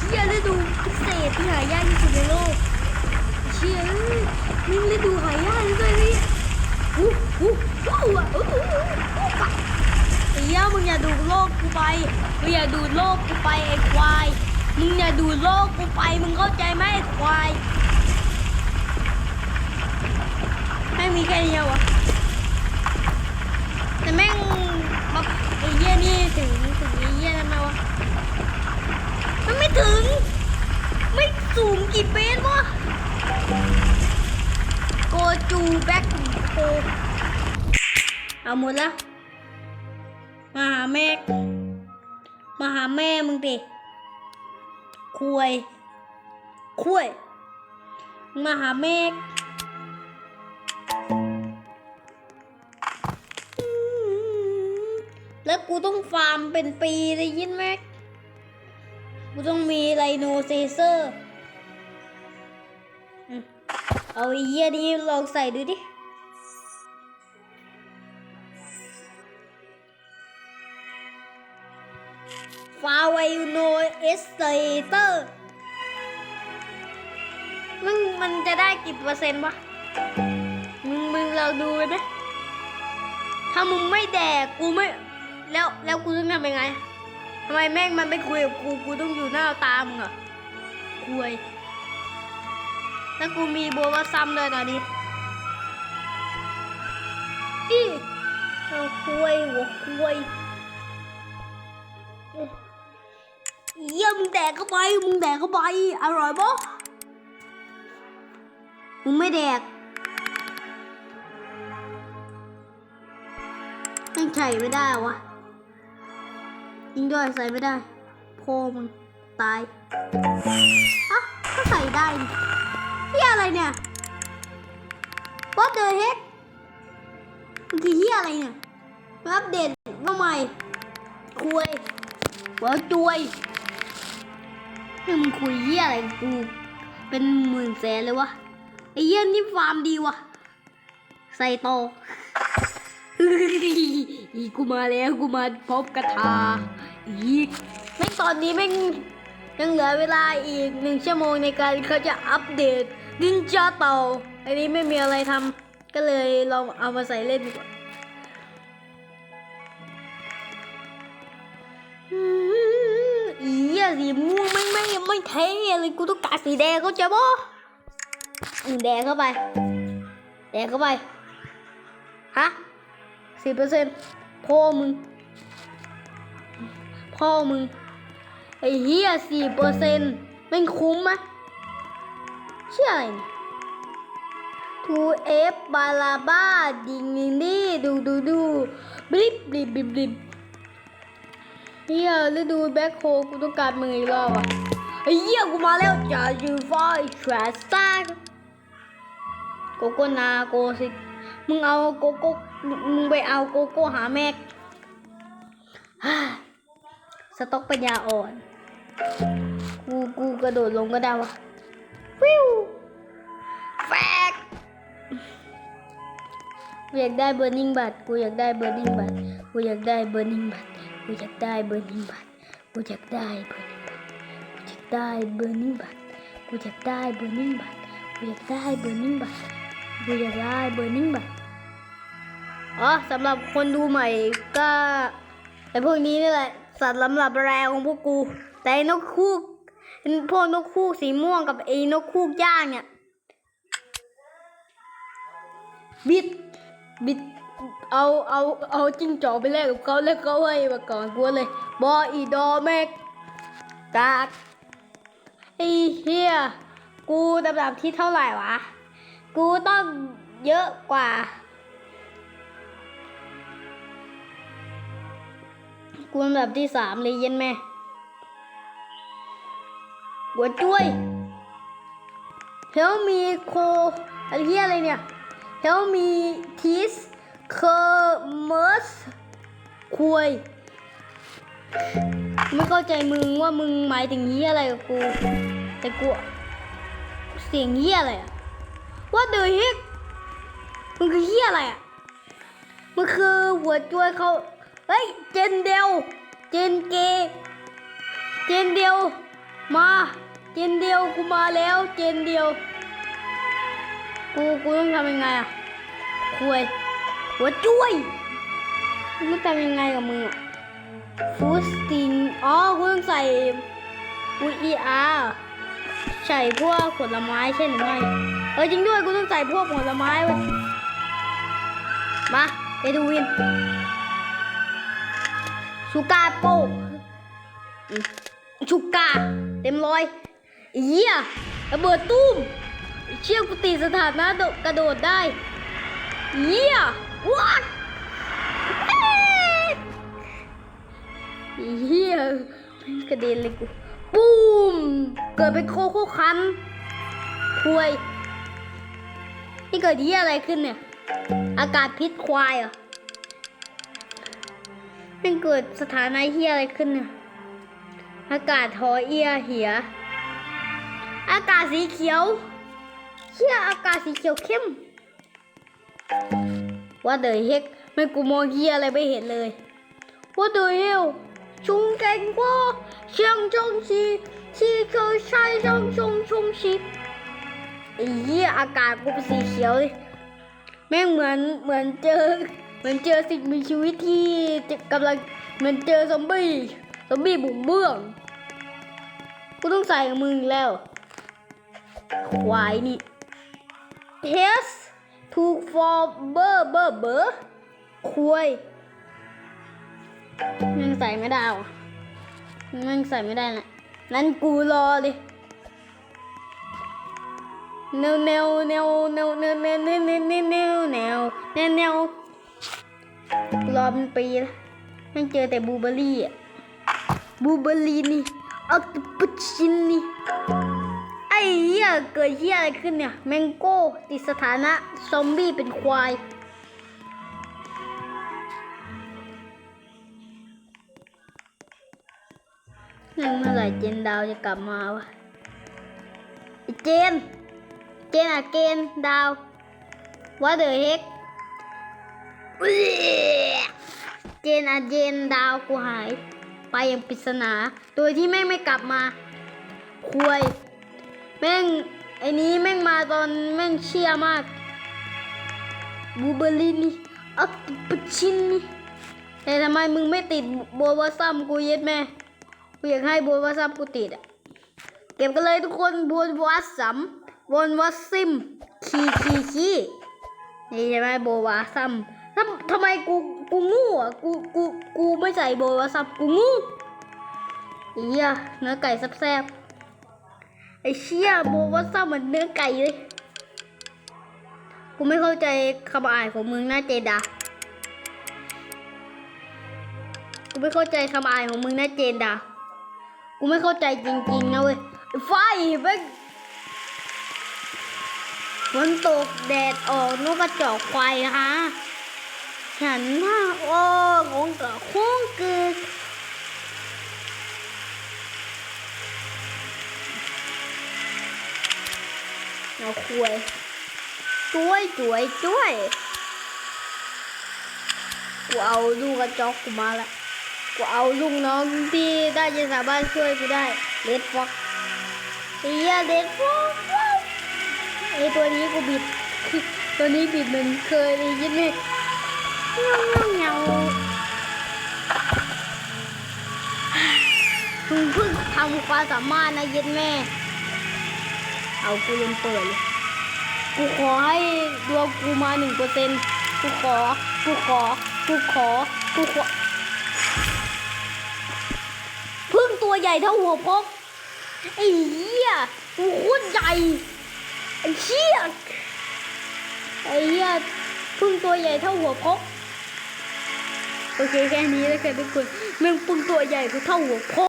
เชี่ยฤดูพิเศษที่หายากที่สุดในโลกเชี่ยนี่ฤดูหายากด้วยนี่อู้อู้อู้อะอู้อู้อู้อู้ไอ้เหี้ยมึงอย่าดูโลกกูไปมึงอย่าดูโลกกูไปไอ้ควายมึงอย่าดูโลกกูไปมึงเข้าใจไหมไอ้ควายไม่มีแค่นี้วะแต่แม่งมาไอ้เหี้ยนี่ถึงถึงไอ้เหี้ยทำไมวะ มันไม่ถึง ไม่สูงกี่เมตรวะโกจูแบ็คโคเอาหมดแล้วมาหาแม่ มาหาแม่มึงดิคุยคุยมาหาแม่แล้วกูต้องฟาร์มเป็นปีเลยยินไหมก กูต้องมีไลโนเซเซอร์ เอาไอ้เยี่ยนี้ลองใส่ดูดิ ฟาไวโนเอสเตเตอร์มึงมันจะได้กี่เปอร์เซ็นต์วะ มึงมึงเราดูไหมถ้ามึงไม่แดกกูไม่ แล้วแล้วกูต้องทำยังไง ทำไมแม่งมันไม่คุยกับกู กูต้องอยู่หน้าตามึงอะคุยแล้วกูมีโบว่าซ้ำเลยตอนนี้อีเอาคุยหัวคุยเยี่ยมึงแดกเข้าไป มึงแดกเข้าไป อร่อยปะมึงไม่แดกแม่งใส่ไม่ได้วะ ยิงด้วยใส่ไม่ได้ โพมึงตายอะก็ใส่ได้นี่เฮียอะไรเนี่ย What the heck มันคือเฮียอะไรเนี่ยมาอัปเดตมาใหม่คุยหัวจวยนี่มึงคุยเฮียอะไรกูเป็นหมื่นแสนเลยวะไอ้เฮียนี่ฟาร์มดีวะใส่โต อีกูมาแล้วกูมาพบกระทาอีกแม่งตอนนี้แม่งยังเหลือเวลาอีกหนึ่งชั่วโมงในการเขาจะอัปเดตนินจาเต่าอันนี้ไม่มีอะไรทำก็เลยลองเอามาใส่เล่นดีกว่าอีอะสีม่วงไม่ไม่ไม่เท่เลยกูต้องการสีแดงเขาใจบ่อืมแดงเข้าไป แดงเข้าไป ฮะ สิบเปอร์เซ็นต์พ่อมึง พ่อมึง ไอ้เหี้ยสี่เปอร์เซ็นต์ม่งคุ้มไหมเชื่ออะไรเนี่ยทูเอฟบาลาบ้าดิงดิงดีดูดูดูบลิบบลิบบลิบบลิบเหี้ยฤดูแบ็คโฮกูต้องการมึงอีกรอบอะไอ้เหี้ยกูมาแล้วจ่าจูฟอยทรสตาร์โกโกนาโกสิ มึงเอาโกโก้ มึงไปเอาโกโก้หาแม็กฮ่สต็อกปัญญาอ่อน กูกูกระโดดลงก็ได้วะฟิวแฟกกูอยากได้เบอร์นิงบัตกูอยากได้เบอร์นิงบัตกูอยากได้เบอร์นิงบัตกูอยากได้เบอร์นิงบัตกูอยากได้เบอร์นิงบัตกูอยากได้เบอร์นิงบัตกูอยากได้เบอร์นิงบัตกูอยากได้เบอร์นิงบัต กูอยาได้เบอร์นิงบัตอ๋อสำหรับคนดูใหม่ก็ไอพวกนี้นี่แหละ สัตว์ลำดับแรงของพวกกู แต่ไอนกคูกพวกนกคูกสีม่วงกับไอ้นกคูกย่างเนี่ยบิดบิดเอาเอาเอาจิ้งจอกไปแลกกับเขาแล้วเขาให้มาก่อนกูเลยบออีดอแม็กกากไอ้เฮียกูลำดับที่เท่าไหร่วะ กูต้องเยอะกว่า กูอันดับที่สามเลยเย็นแม่หัวจ้วยเฮลมีโคอะไรเียอะไรเนี่ยเฮลมีทีสเคอร์เมสคุยไม่เข้าใจมึงว่ามึงหมายถึงเฮียอะไรกับกู แต่กูเสียงเฮียอะไรอะ ว่าเดย์ฮิกมึงคือเฮียอะไรอะมันคือหัวจ้วยเขาเฮ้ย เจนเดลเจนเก เจนเดียวมา เจนเดียวกูมาแล้ว เจนเดียวกูกูต้องทำยังไงอะคุยหัวจุ้ยมึงต้องทำยังไงกับมึงอะฟูสติงอ๋อกูต้องใส่อุยอีอา ใส่พวกผลไม้ใช่หรือไม่เออจริงด้วยกูต้องใส่พวกผลไม้ไว้มาเอดูวินชูกาโปชูกาเต็มร้อยเหี้ยระเบิดตุ้มเชี่ยกูตีสถานะโดกระโดดได้เหี้ยวัดเอ๊ะไอ้เหี้ยกระเด็นเลยกู ปุ้ม เกิดเป็นโคโค่คันควยนี่เกิดเหี้ยอะไรขึ้นเนี่ย อากาศพิษควายเหรอม่งเกิดสถานะเหี้ยอะไรขึ้นเนี่ย อากาศทอเอียเหีย อากาศสีเขียวเชี่ยอากาศสีเขียวเข้ม ว่าเดยเฮกไม่กูมองเฮียอะไรไม่เห็นเลย ว่าเดยเฮลชุงแกงว่า เชียงจงชีชีเคยช้ชงชงชงชีไอ้เหี้ยอากาศกูเป็นสีเขียวเลยแม่งเหมือนเหมือนเจอเหมือนเจอสิ่งมีชีวิตที่กำลังเหมือนเจอซอมบี้ซอมบี้บุ๋มเบื้องกูต้องใส่กับมึงอีกแล้วควายนี่ H ถูก for เบอร์เบอร์เบอร์ควายยังใส่ไม่ได้ ว่ะยังใส่ไม่ได้นะนั้นกูรอเลยแนวแนวแนวแนวแนวแนวแนวแนวแนวแนวแนวแนวแนวรอเป็นปีล้วไม่เจอแต่บูเบอรี่อะบูเบอรี่นี่อัลตปุชินนี่ไอ้เหี้ยเกิดเหี้ยอะไรขึ้นเนี่ยแมงโก้ติดสถานะ ซอมบี้เป็นควาย เมื่อไหร่เจนดาวจะกลับมาวะเจน เจนอะเกนดาวว่าเดอเฮกเจนอะเจนดาวกูหาย ไปอย่างปริศนา โดยที่แม่งไม่กลับมาควยแม่งไอ้นี้แม่งมาตอนแม่งเชี่ยมากบูเบอรินนี่อัตปชินนี่แต่ทำไมมึงไม่ติดโบวาซัมกูเย็ดแม่ กูอยากให้โบวาซัมกูติดอะเก็บกันเลยทุกคนบนวัดสัมบนวัดซิมคีคีคีนี่ใช่ไหมโบวาซัมทำทำไมกูกูงูอะกูกูกูไม่ใส่โบวาซัมกูงูอีอะเนื้อไก่แซ่บๆไอเชี่ยโบวาซัมเหมือนเนื้อไก่เลยกูไม่เข้าใจคำอ่านของมึงนะเจดากูไม่เข้าใจคำอ่านของมึงนะเจนดา กูไม่เข้าใจจริงๆนะเว้ยไฟแม่งฝนตกแดดออกนกกระจอกควายฮะฉันน่าโอ้ของกระคงเกิดเอาคุยช่วยช่วยช่วยกูเอาลูกกระจอกกูมาละ กูเอาลูกน้องที่ได้จะสามารถช่วยกูได้เลดฟ็อกเฮียเลดฟ็อกไอตัวนี้กูบิด ตัวนี้บิดเหมือนเคยเลยยินไหมเงาเงาเงามึงเพิ่งทำความสามารถนะย็นแม่ เอากูยังเปิดเลยกูขอให้ดวงกูมาหนึ่งเปอร์เซ็นต์กูขอ กูขอ กูขอ กูขอ ตัวใหญ่เท่าหัวพกไอ้เหี้ยกูโคตรใหญ่ไอ้เชี่ยไอ้เหี้ยพึ่งตัวใหญ่เท่าหัวพกโอเคแค่นี้แล้วกันทุกคนแม่งพึ่งตัวใหญ่เท่าหัวพก